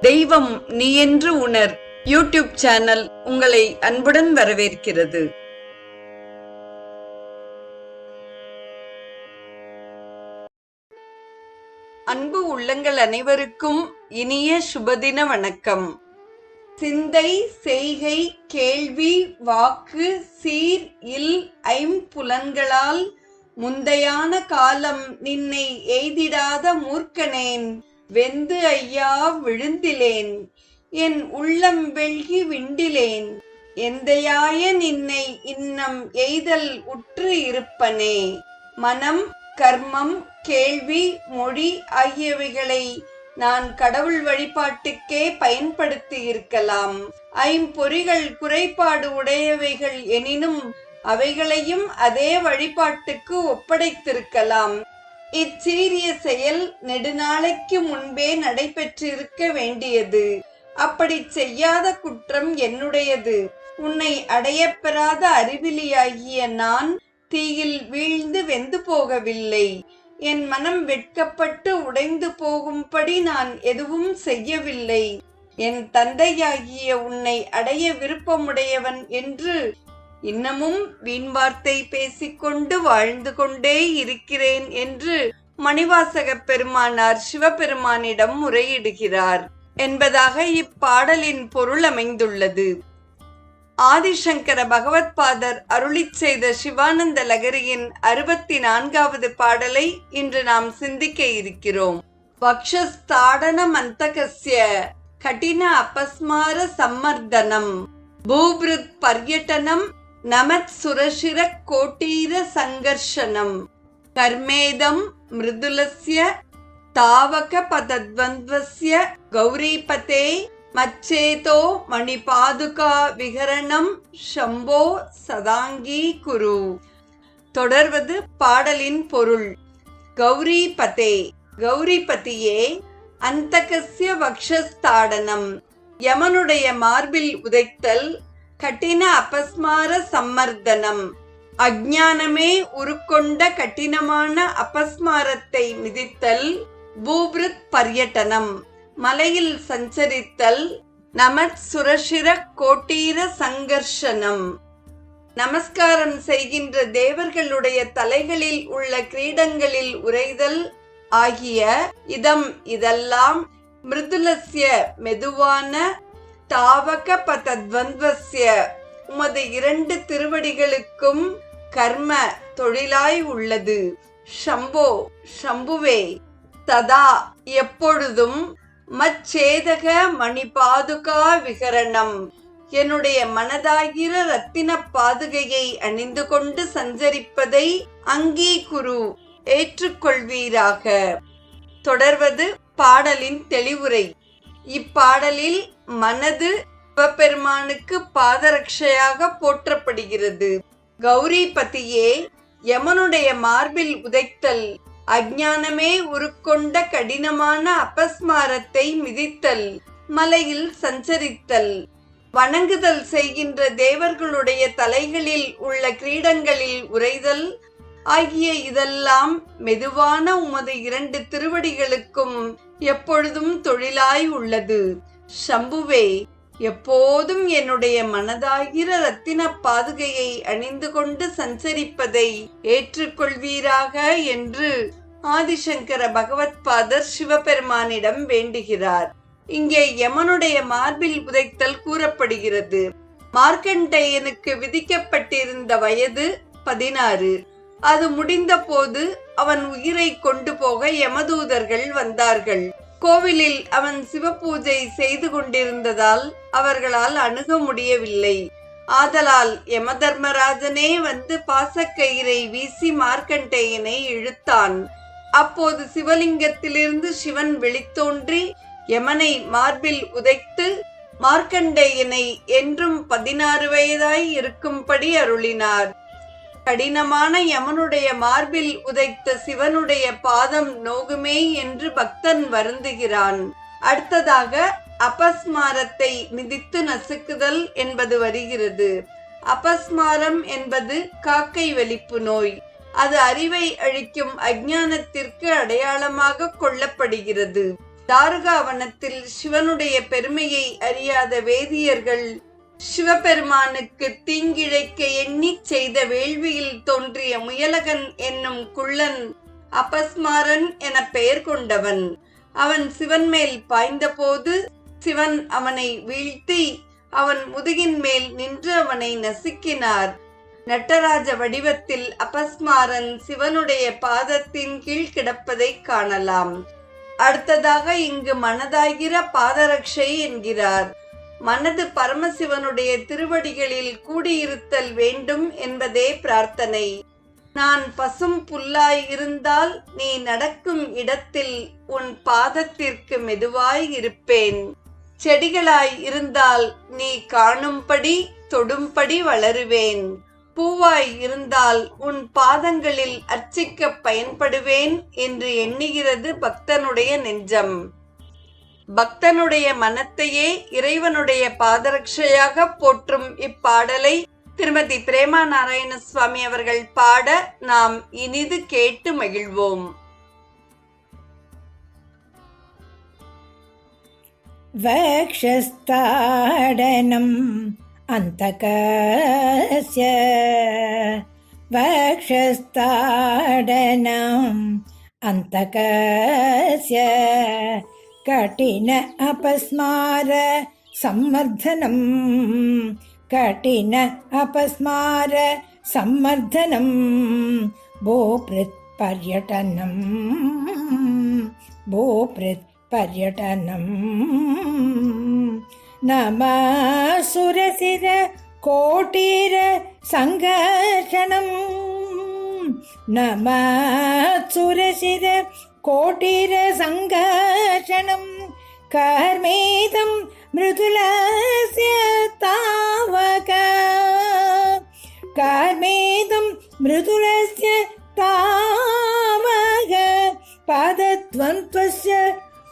தெய்வம் நீ என்று உணர். யூடியூப் சேனல் உங்களை அன்புடன் வரவேற்கிறது. அன்பு உள்ளங்கள் அனைவருக்கும் இனிய சுபதின வணக்கம். சிந்தை செய்கை கேள்வி வாக்கு சீர் இல் ஐம்புலன்களால் முந்தையான காலம் நின்னை எய்திடாத மூர்க்கனேன். வெந்து ஐயா விழுந்திலேன் என் உள்ளம் வெள்கி விண்டிலேன். எந்தையாய நின்னை இன்னம் எய்தல் உற்று இருப்பனே. மனம் கர்மம் கேள்வி மொழி ஆகியவைகளை நான் கடவுள் வழிபாட்டுக்கே பயன்படுத்தி இருக்கலாம். ஐம்பொறிகள் குறைபாடு உடையவைகள் எனினும் அவைகளையும் அதே வழிபாட்டுக்கு ஒப்படைத்திருக்கலாம். இச்சீரிய செயல் நெடுநாளைக்கு முன்பே நடைபெற்றிருக்க வேண்டியது. அப்படி செய்யாத குற்றம் என்னுடையது. உன்னை அடையப்பெறாத அறிவிலியாகிய நான் தீயில் வீழ்ந்து வெந்து போகவில்லை. என் மனம் வெட்கப்பட்டு உடைந்து போகும்படி நான் எதுவும் செய்யவில்லை. என் தந்தையாகிய உன்னை அடைய விருப்பமுடையவன் என்று இன்னமும் வீண் வார்த்தை பேசிக்கொண்டு வாழ்ந்து கொண்டே இருக்கிறேன் என்று மணிவாசக பெருமானார் சிவபெருமானிடம் முறையிடுகிறார் என்பதாக இப்பாடலின் பொருள் அமைந்துள்ளது. ஆதிசங்கர பகவத்பாதர் அருளிச் செய்த சிவானந்த லகரியின் அறுபத்தி நான்காவது பாடலை இன்று நாம் சிந்திக்க இருக்கிறோம். வக்ஷஸ்தாடன மந்தகசிய கடின அபஸ்மார சம்மர்தனம். பூபிருத் பர்யட்டனம் நமத் சுரசிர கோட்டீர சங்கர்ஷனம். கர்மேதம் மிருதுலஸ்ய தாவக பதத்வந்த்வஸ்ய கௌரிபதே மச்சேதோ மணிபாதுகா விகரணம் ஷம்போ சதாங்கி குரு. தொடர்வது பாடலின் பொருள். கௌரிபதே. கௌரிபதியே அந்தகசிய வக்ஷஸ்தாடனம். யமனுடைய மார்பில் உதைத்தல் கடின அபஸ்மார சம்மர்தனம். அஜானமே உருக்கொண்ட கடினமான அபஸ்மாரத்தை மிதித்தல் பூபிருத் பர்யட்டனம். மலையில் சஞ்சரித்தல் நமத் சுரசிர கோட்டீர சங்கர்ஷனம். நமஸ்காரம் செய்கின்ற தேவர்களுடைய தலைகளில் உள்ள கிரீடங்களில் உரைதல் ஆகிய இதம் இதெல்லாம் மிருதுலசிய மெதுவான தாவக பதத்வந்த்வஸ்ய உமது இரண்டு திருவடிகளுக்கும் கர்ம தொழிலாய் உள்ளது. ஷம்போ ஷம்புவே ததா எப்பொழுதும் மச்சேதக மணி பாதுகா விகரணம். என்னுடைய மனதாகிற ரத்தின பாதுகையை அணிந்து கொண்டு சஞ்சரிப்பதை அங்கீகுரு ஏற்றுக்கொள்வீராக. தொடர்வது பாடலின் தெளிவுரை. இப்பாடலில் மனது சிவபெருமானுக்கு பாதரட்சையாக போற்றப்படுகிறது. கௌரி பதியே யமனுடைய மார்பில் உதைத்தல் அஜானமே உருக்கொண்ட கடினமான அபஸ்மாரத்தை மிதித்தல் மலையில் சஞ்சரித்தல். வணங்குதல் செய்கின்ற தேவர்களுடைய தலைகளில் உள்ள கிரீடங்களில் உரைதல் ஆகிய இதெல்லாம் மெதுவான உமது இரண்டு திருவடிகளுக்கும் எப்பொழுதும் தொழிலாய் உள்ளது. சம்புவே எப்போதும் என்னுடைய மனதாகிற ரத்தின பாதுகையை அணிந்து கொண்டு சஞ்சரிப்பதை ஏற்றுக்கொள்வீராக என்று ஆதிசங்கர பகவத்பாதர் சிவபெருமானிடம் வேண்டுகிறார். இங்கே யமனுடைய மார்பில் புதைத்தல் கூறப்படுகிறது. மார்க்கண்டேயனுக்கு விதிக்கப்பட்டிருந்த வயது பதினாறு. அது முடிந்த போது அவன் உயிரை கொண்டு போக யமதூதர்கள் வந்தார்கள். கோவிலில் அவன் சிவபூஜை செய்து கொண்டிருந்ததால் அவர்களால் அணுக முடியவில்லை. ஆதலால் யமதர்மராஜனே வந்து பாசக்கயிறை வீசி மார்க்கண்டேயனை இழுத்தான். அப்போது சிவலிங்கத்திலிருந்து சிவன் வெளித்தோன்றி யமனை மார்பில் உதைத்து மார்க்கண்டேயனை என்றும் பதினாறு வயதாய் இருக்கும்படி அருளினார். கடினமான யமனுடைய மார்பில் உதைத்த சிவனுடைய பாதம் நோகுமே என்று பக்தன் வருந்துகிறான். அடுத்ததாக அபஸ்மாரத்தை மிதித்து நசுக்குதல் என்பது வருகிறது. அபஸ்மாரம் என்பது காக்கை வெளிப்பு நோய். அது அறிவை அழிக்கும் அஜானத்திற்கு அடையாளமாக கொள்ளப்படுகிறது. தாருகாவனத்தில் சிவனுடைய பெருமையை அறியாத வேதியர்கள் சிவபெருமானுக்கு தீங்கிழைக்க எண்ணி செய்த வேள்வியில் தோன்றிய முயலகன் என்னும் குள்ளன் அபஸ்மாரன் என பெயர் கொண்டவன். அவன் சிவன் மேல் பாய்ந்தபோது சிவன் அவனை வீழ்த்தி அவன் முதுகின் மேல் நின்று அவனை நசுக்கினார். நட்டராஜ வடிவத்தில் அபஸ்மாரன் சிவனுடைய பாதத்தின் கீழ் கிடப்பதை காணலாம். அடுத்ததாக இங்கு மனதாகிற பாதரக்ஷை என்கிறார். மனது பரமசிவனுடைய திருவடிகளில் கூடியிருத்தல் வேண்டும் என்பதே பிரார்த்தனை. நான் பசும் புல்லாய் இருந்தால் நீ நடக்கும் இடத்தில் உன் பாதத்திற்கு மெதுவாய் இருப்பேன். செடிகளாய் இருந்தால் நீ காணும்படி தொடும்படி வளருவேன். பூவாய் இருந்தால் உன் பாதங்களில் அர்ச்சிக்க பயன்படுவேன் என்று எண்ணுகிறது பக்தனுடைய நெஞ்சம். பக்தனுடைய மனத்தையே இறைவனுடைய பாதரட்சையாக போற்றும் இப்பாடலை திருமதி பிரேமா நாராயண சுவாமி அவர்கள் பாட நாம் இனிது கேட்டு மகிழ்வோம் वक्षस्ताडनम् अन्तकस्य वक्षस्ताडनम् अन्तकस्य കഠിന അപസ്മാര സമ്മർദ്ദനം. കഠിന അപസ്മാര സമ്മർദ്ദനം. ഭൂപൃത് പര്യടനം. ഭൂപൃത് പര്യടനം. നമ സുരസിര കോട്ടീര സംഘർഷണം. നമ സുരസിര सङ्घर्षणम् कर्मेदं मृदुलस्य तावक कर्मेदं मृदुलस्य तावक पादद्वन्द्वस्य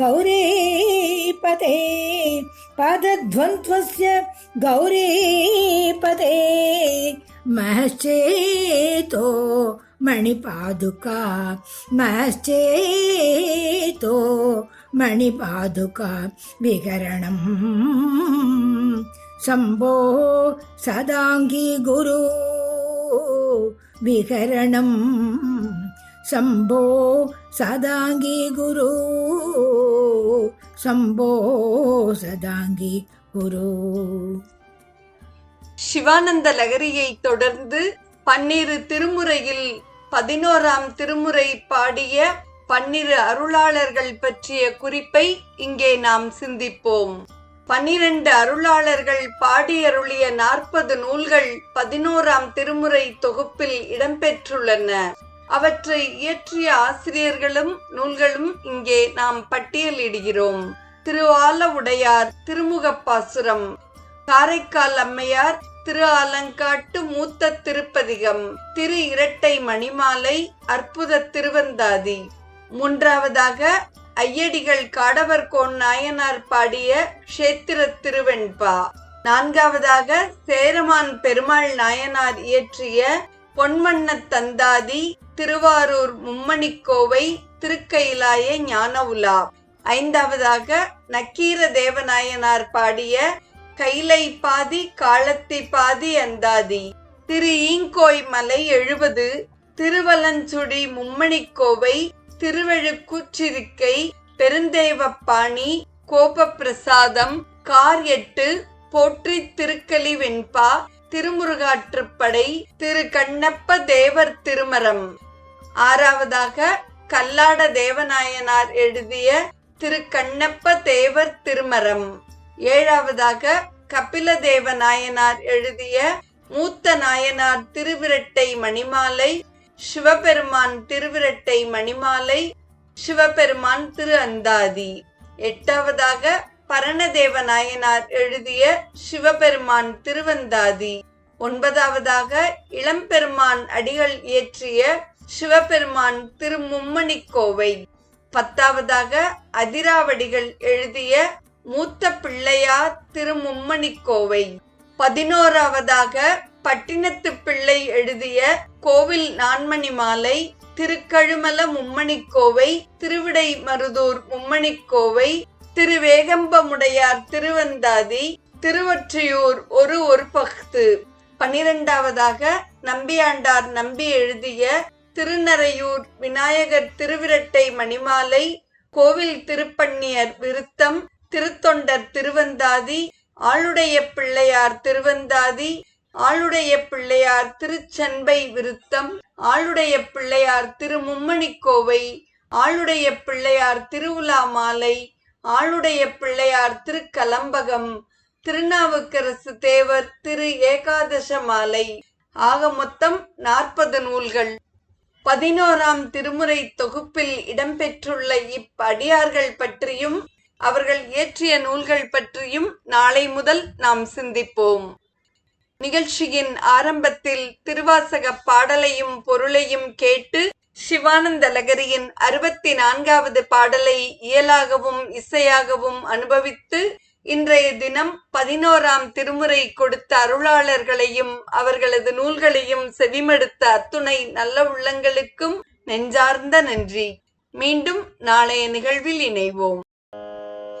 गौरीपते पादध्वन्त्वस्य गौरीपते महश्चेतो मणिपादुका महश्चेतो मणिपादुका विकरणम् शम्भो सदाङ्गी गुरु विकरणम् शम्भो सदाङ्गी गुरु शम्भो सदाङ्गी குரு சிவானந்த லகரியை தொடர்ந்து பன்னிரு திருமுறையில் பதினோராம் திருமுறை பாடிய பன்னிரு அருளாளர்கள் பற்றிய குறிப்பை இங்கே நாம் சிந்திப்போம். பன்னிரண்டு அருளாளர்கள் பாடியருளிய நாற்பது நூல்கள் பதினோராம் திருமுறை தொகுப்பில் இடம்பெற்றுள்ளன. அவற்றை இயற்றிய ஆசிரியர்களும் நூல்களும் இங்கே நாம் பட்டியலிடுகிறோம். திருவால உடையார் திருமுகப்பாசுரம் காரைக்கால் அம்மையார் திரு ஆலங்காட்டு மூத்த திருப்பதிகம் திரு இரட்டை மணிமாலை அற்புத திருவந்தாதி. மூன்றாவதாக ஐயடிகள் காடவர்கோன் நாயனார் பாடிய கஷேத்திர திருவெண்பா. நான்காவதாக சேரமான் பெருமாள் நாயனார் இயற்றிய பொன்வண்ண தந்தாதி திருவாரூர் மும்மணிக்கோவை திருக்கயிலாய ஞான உலா ஐந்தாவதாக நக்கீர தேவநாயனார் பாடிய கைலை பாதி காலத்தை பாதி அந்தாதி. திரு ஈங்கோய் மலை எழுபது திருவலஞ்சுடி மும்மணிக்கோவை திருவழுக்குச்சிருக்கை பெருந்தேவப்பாணி கோபப்பிரசாதம் கார் எட்டு போற்றி திருக்கலி வெண்பா திருமுருகாற்றுப்படை திரு கண்ணப்ப தேவர் திருமரம். ஆறாவதாக கல்லாட தேவநாயனார் எழுதிய திரு கண்ணப்ப தேவர் திருமரம். ஏழாவதாக கபில தேவ நாயனார் எழுதிய மூத்த நாயனார் திருவிரட்டை மணிமாலை சிவபெருமான் திருவிரட்டை மணிமாலை சிவபெருமான் திரு அந்தாதி. எட்டாவதாக பரணதேவ நாயனார் எழுதிய சிவபெருமான் திருவந்தாதி. ஒன்பதாவதாக இளம்பெருமான் அடிகள் இயற்றிய சிவபெருமான் திருமும்மணிக்கோவை பத்தாவதாக அதிராவடிகள் எழுதிய மூத்த பிள்ளையார் திருமும்மணிக்கோவை. பதினோராவதாக பட்டினத்து பிள்ளை எழுதிய கோவில் நான்மணி மாலை திருக்கழுமல மும்மணிக்கோவை திருவிடை மருதூர் மும்மணிக்கோவை திருவேகம்பமுடையார் திருவந்தாதி திருவொற்றியூர் ஒரு ஒரு பக்து பனிரெண்டாவதாக நம்பியாண்டார் நம்பி எழுதிய திருநறையூர் விநாயகர் திருவிரட்டை மணிமாலை கோவில் திருப்பண்ணியர் விருத்தம் திருத்தொண்டர் திருவந்தாதி ஆளுடைய பிள்ளையார் திருவந்தாதி ஆளுடைய பிள்ளையார் திருச்சென்பை விருத்தம் ஆளுடைய பிள்ளையார் திருமும்மணிக்கோவை ஆளுடைய பிள்ளையார் திருவுலா மாலை ஆளுடைய பிள்ளையார் திருக்கலம்பகம் திருநாவுக்கரசு தேவர் திரு ஏகாதச மாலை. ஆக மொத்தம் நாற்பது நூல்கள். பதினோராம் திருமுறை தொகுப்பில் இடம்பெற்றுள்ள இப்படியார்கள் பற்றியும் அவர்கள் இயற்றிய நூல்கள் பற்றியும் நாளை முதல் நாம் சிந்திப்போம். நிகழ்ச்சியின் ஆரம்பத்தில் திருவாசக பாடலையும் பொருளையும் கேட்டு சிவானந்த லகரியின் அறுபத்தி நான்காவது பாடலை இயலாகவும் இசையாகவும் அனுபவித்து இன்றைய தினம் பதினோராம் திருமுறை கொடுத்த அருளாளர்களையும் அவர்களது நூல்களையும் செவிமடுத்த அத்துணை நல்ல உள்ளங்களுக்கும் நெஞ்சார்ந்த நன்றி. மீண்டும் நாளைய நிகழ்வில் இணைவோம்.